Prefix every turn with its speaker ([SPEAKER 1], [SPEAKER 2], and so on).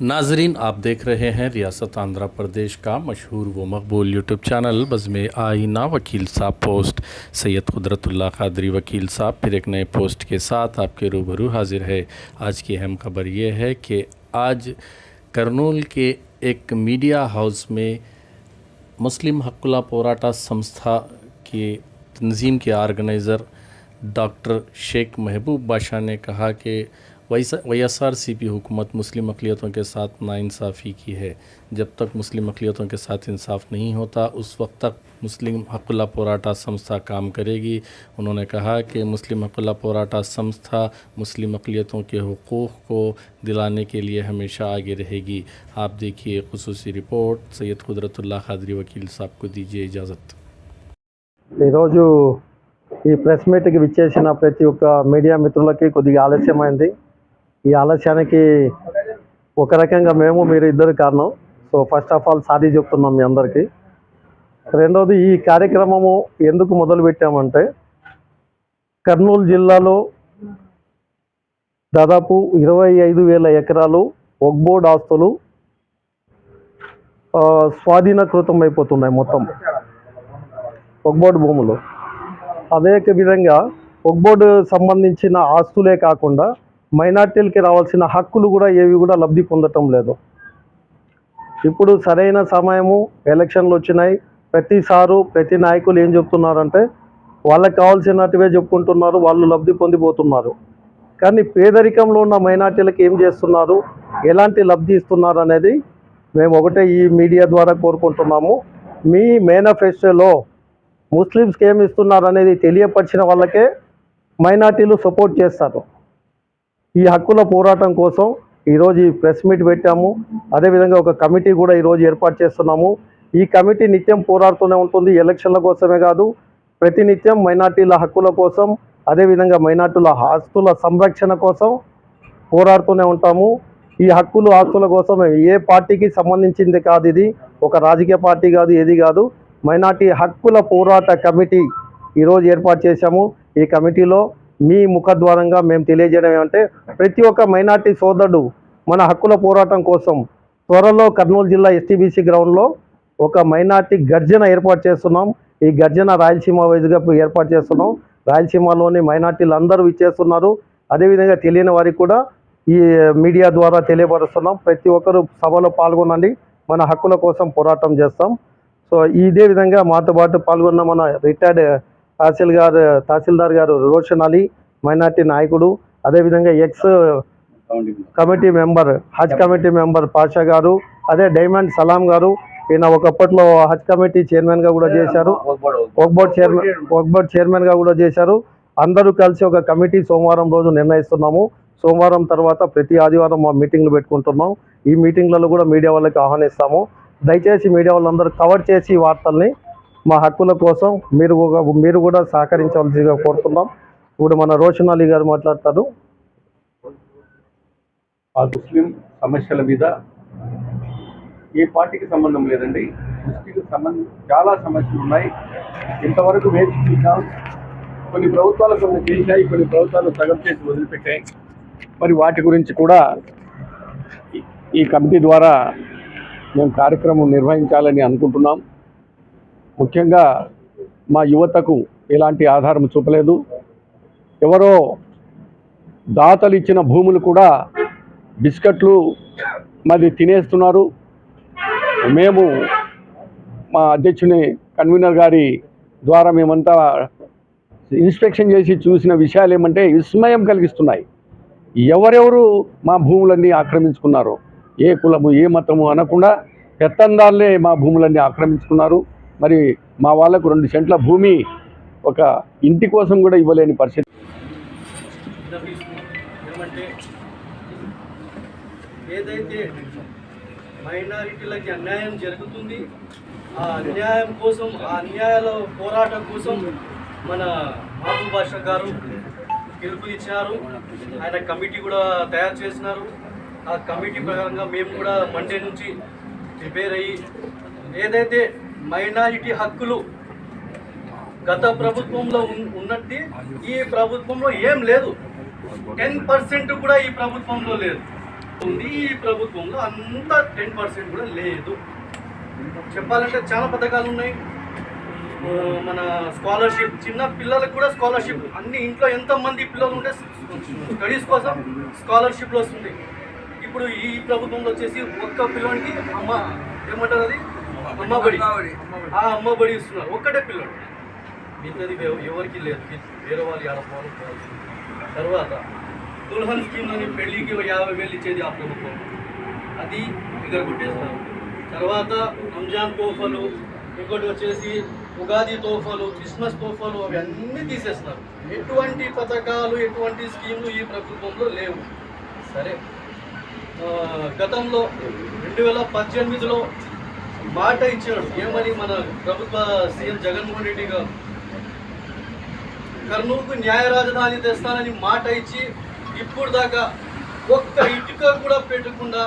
[SPEAKER 1] ناظرین، آپ دیکھ رہے ہیں ریاست آندھرا پردیش کا مشہور و مقبول یوٹیوب چینل، بزم آئینہ وکیل صاحب پوسٹ۔ سید قدرت اللہ قادری وکیل صاحب، پھر ایک نئے پوسٹ کے ساتھ آپ کے روبرو حاضر ہے آج کی اہم خبر یہ ہے کہ آج کرنول کے ایک میڈیا ہاؤس میں مسلم حق اللہ پوراٹا سمستھا کے تنظیم کے آرگنائزر ڈاکٹر شیخ محبوب بادشاہ نے کہا کہ وی ایس آر سی پی حکومت مسلم اقلیتوں کے ساتھ ناانصافی کی ہے۔ جب تک مسلم اقلیتوں کے ساتھ انصاف نہیں ہوتا، اس وقت تک مسلم حق اللہ پوراٹا سمستھا کام کرے گی۔ انہوں نے کہا کہ مسلم حق اللہ پوراٹا سمستھا مسلم اقلیتوں کے حقوق کو دلانے کے لیے ہمیشہ آگے رہے گی۔ آپ دیکھیے خصوصی رپورٹ۔ سید قدرت اللہ خادری وکیل صاحب کو دیجیے اجازت۔
[SPEAKER 2] ఈరోజు ఈ ప్రెస్ మీట్కి విచ్చేసిన ప్రతి ఒక్క మీడియా మిత్రులకి కొద్దిగా ఆలస్యమైంది ఈ ఆలస్యానికి ఒక రకంగా మేము మీరు ఇద్దరు కారణం. So first of all sorry చెప్తున్నాం మీ అందరికీ. రెండవది ఈ కార్యక్రమము ఎందుకు మొదలు పెట్టామంటే కర్నూలు జిల్లాలో దాదాపు ఇరవై ఐదు వేల ఎకరాలు ఒగ్బోర్డ్ ఆస్తులు స్వాధీనకృతం అయిపోతున్నాయి మొత్తం. వగ్బోర్డ్ భూములు. అదే విధంగా ఒగ్బోర్డు సంబంధించిన ఆస్తులే కాకుండా మైనార్టీలకి రావాల్సిన హక్కులు కూడా ఏవి కూడా లబ్ధి పొందటం లేదు. ఇప్పుడు సరైన సమయము ఎలక్షన్లు వచ్చినాయి. ప్రతిసారు ప్రతి నాయకులు ఏం చెప్తున్నారంటే వాళ్ళకి కావాల్సినట్టువే చెప్పుకుంటున్నారు వాళ్ళు లబ్ధి పొందిపోతున్నారు. కానీ పేదరికంలో ఉన్న మైనార్టీలకు ఏం చేస్తున్నారు? ఎలాంటి లబ్ధి ఇస్తున్నారు అనేది మేము ఒకటే ఈ మీడియా ద్వారా కోరుకుంటున్నాము. మీ మేనిఫెస్టోలో ముస్లిమ్స్కి ఏమి ఇస్తున్నారు అనేది తెలియపరిచిన వాళ్ళకే మైనార్టీలు సపోర్ట్ చేస్తారు. ఈ హక్కుల పోరాటం కోసం ఈరోజు ఈ ప్రెస్ మీట్ పెట్టాము. అదేవిధంగా ఒక కమిటీ కూడా ఈరోజు ఏర్పాటు చేస్తున్నాము. ఈ కమిటీ నిత్యం పోరాడుతూనే ఉంటుంది. ఎలక్షన్ల కోసమే కాదు ప్రతినిత్యం మైనార్టీల హక్కుల కోసం అదేవిధంగా మైనార్టీల ఆస్తుల సంరక్షణ కోసం పోరాడుతూనే ఉంటాము. ఈ హక్కులు ఆస్తుల కోసం ఏ పార్టీకి సంబంధించింది కాదు ఇది. ఒక రాజకీయ పార్టీ కాదు ఏది కాదు. మైనార్టీ హక్కుల పోరాట కమిటీ ఈరోజు ఏర్పాటు చేశాము. ఈ కమిటీలో మీ ముఖద్వారంగా మేము తెలియజేయడం ఏమంటే ప్రతి ఒక్క మైనార్టీ సోదరుడు మన హక్కుల పోరాటం కోసం త్వరలో కర్నూలు జిల్లా ఎస్టీబీసీ గ్రౌండ్లో ఒక మైనార్టీ గర్జన ఏర్పాటు చేస్తున్నాం. ఈ గర్జన రాయలసీమ వైజ్గా ఏర్పాటు చేస్తున్నాం. రాయలసీమలోని మైనార్టీలు అందరూ ఇచ్చేస్తున్నారు అదేవిధంగా తెలియని వారికి కూడా ఈ మీడియా ద్వారా తెలియపరుస్తున్నాం. ప్రతి ఒక్కరు సభలో పాల్గొనండి. మన హక్కుల కోసం పోరాటం చేస్తాం. సో ఇదే విధంగా మాతో పాటు పాల్గొన్న మన రిటైర్డ్ తహసీల్ గారు తహసీల్దార్ గారు రోషన్ అలీ మైనార్టీ నాయకుడు. అదేవిధంగా ex committee member Haj committee member Pasha garu. అదే డైమండ్ సలాం గారు. ఈయన ఒకప్పట్లో హజ్ కమిటీ చైర్మన్గా కూడా చేశారు. ఒక చైర్మన్ ఒక చైర్మన్గా కూడా చేశారు. అందరూ కలిసి ఒక కమిటీ సోమవారం రోజు నిర్ణయిస్తున్నాము. సోమవారం తర్వాత ప్రతి ఆదివారం మా మీటింగ్లు పెట్టుకుంటున్నాం. ఈ మీటింగ్లలో కూడా మీడియా వాళ్ళకి ఆహ్వానిస్తాము. దయచేసి మీడియా వాళ్ళందరూ కవర్ చేసి వార్తల్ని మా హక్కుల కోసం మీరు మీరు కూడా సహకరించవలసిగా కోరుతున్నాం. ఇప్పుడు మన రోషన్ అలీ గారు మాట్లాడతారు.
[SPEAKER 3] ఆ ముస్లిం సమస్యల మీద ఏ పార్టీకి సంబంధం లేదండి. ముస్లింకి సంబంధం చాలా సమస్యలు ఉన్నాయి. ఇంతవరకు వేచి చూసాం. కొన్ని ప్రభుత్వాలు కొన్ని చేశాయి కొన్ని ప్రభుత్వాలు సగం చేసి వదిలిపెట్టాయి. మరి వాటి గురించి కూడా ఈ కమిటీ ద్వారా మేము కార్యక్రమం నిర్వహించాలని అనుకుంటున్నాం. ముఖ్యంగా మా యువతకు ఎలాంటి ఆధారం చూపలేదు. ఎవరో దాతలు ఇచ్చిన భూములు కూడా బిస్కెట్లు మరి తినేస్తున్నారు. మేము మా అధ్యక్షుని కన్వీనర్ గారి ద్వారా మేమంతా ఇన్స్పెక్షన్ చేసి చూసిన విషయాలు ఏమంటే విస్మయం కలిగిస్తున్నాయి. ఎవరెవరు మా భూములన్నీ ఆక్రమించుకున్నారు ఏ కులము ఏ మతము అనకుండా పెత్తందారులే మా భూములన్నీ ఆక్రమించుకున్నారు. మరి మా వాళ్ళకు రెండు సెంట్ల భూమి ఒక ఇంటి కోసం కూడా ఇవ్వలేని పరిస్థితి.
[SPEAKER 4] ఏమంటే ఏదైతే మైనారిటీలకి అన్యాయం జరుగుతుంది ఆ అన్యాయం కోసం ఆ అన్యాయాల పోరాటం కోసం మన మాతృభాష గారు పిలుపు ఇచ్చినారు ఆయన కమిటీ కూడా తయారు చేసినారు. ఆ కమిటీ ప్రకారంగా మేము కూడా మండే నుంచి ప్రిపేర్ అయ్యి ఏదైతే మైనారిటీ హక్కులు గత ప్రభుత్వంలో ఉన్- ఉన్నట్టు ఈ ప్రభుత్వంలో ఏం లేదు. టెన్ పర్సెంట్ కూడా ఈ ప్రభుత్వంలో లేదు. ఉంది ఈ ప్రభుత్వంలో అంత టెన్ పర్సెంట్ కూడా లేదు. చెప్పాలంటే చాలా పథకాలు ఉన్నాయి. మన స్కాలర్షిప్ చిన్న పిల్లలకు కూడా స్కాలర్షిప్ అన్ని ఇంట్లో ఎంతమంది పిల్లలు ఉంటే స్టడీస్ కోసం స్కాలర్షిప్లు వస్తుంది ఇప్పుడు ఈ ప్రభుత్వంలో వచ్చేసి ఒక్క పిల్లవాడికి అమ్మ ఏమంటారు అది? అమ్మబడి ఆ అమ్మబడి ఇస్తున్నారు. ఒక్కటే పిల్లడు. మిగతాది ఎవ- ఎవరికి లేదు. వేరే వాళ్ళు ఆడపోవాలి తర్వాత దుల్హన్ స్కీమ్ అని పెళ్ళికి యాభై వేలు ఇచ్చేది ఆ ప్రభుత్వం. అది ఎగరగొట్టేస్తారు తర్వాత రంజాన్ తోఫలు ఇంకోటి వచ్చేసి ఉగాది తోఫలు క్రిస్మస్ తోఫలు అవి అన్నీ తీసేస్తున్నారు. ఎటువంటి పథకాలు ఎటువంటి స్కీములు ఈ ప్రభుత్వంలో లేవు. సరే. గతంలో రెండు వేల పద్దెనిమిదిలో మాట ఇచ్చాడు. ఏమని మన ప్రభుత్వ సీఎం జగన్మోహన్ రెడ్డి గారు? కర్నూలుకు న్యాయ రాజధాని తెస్తానని మాట ఇచ్చి ఇప్పుడు దాకా ఒక్క ఇటుక కూడా పెట్టకుండా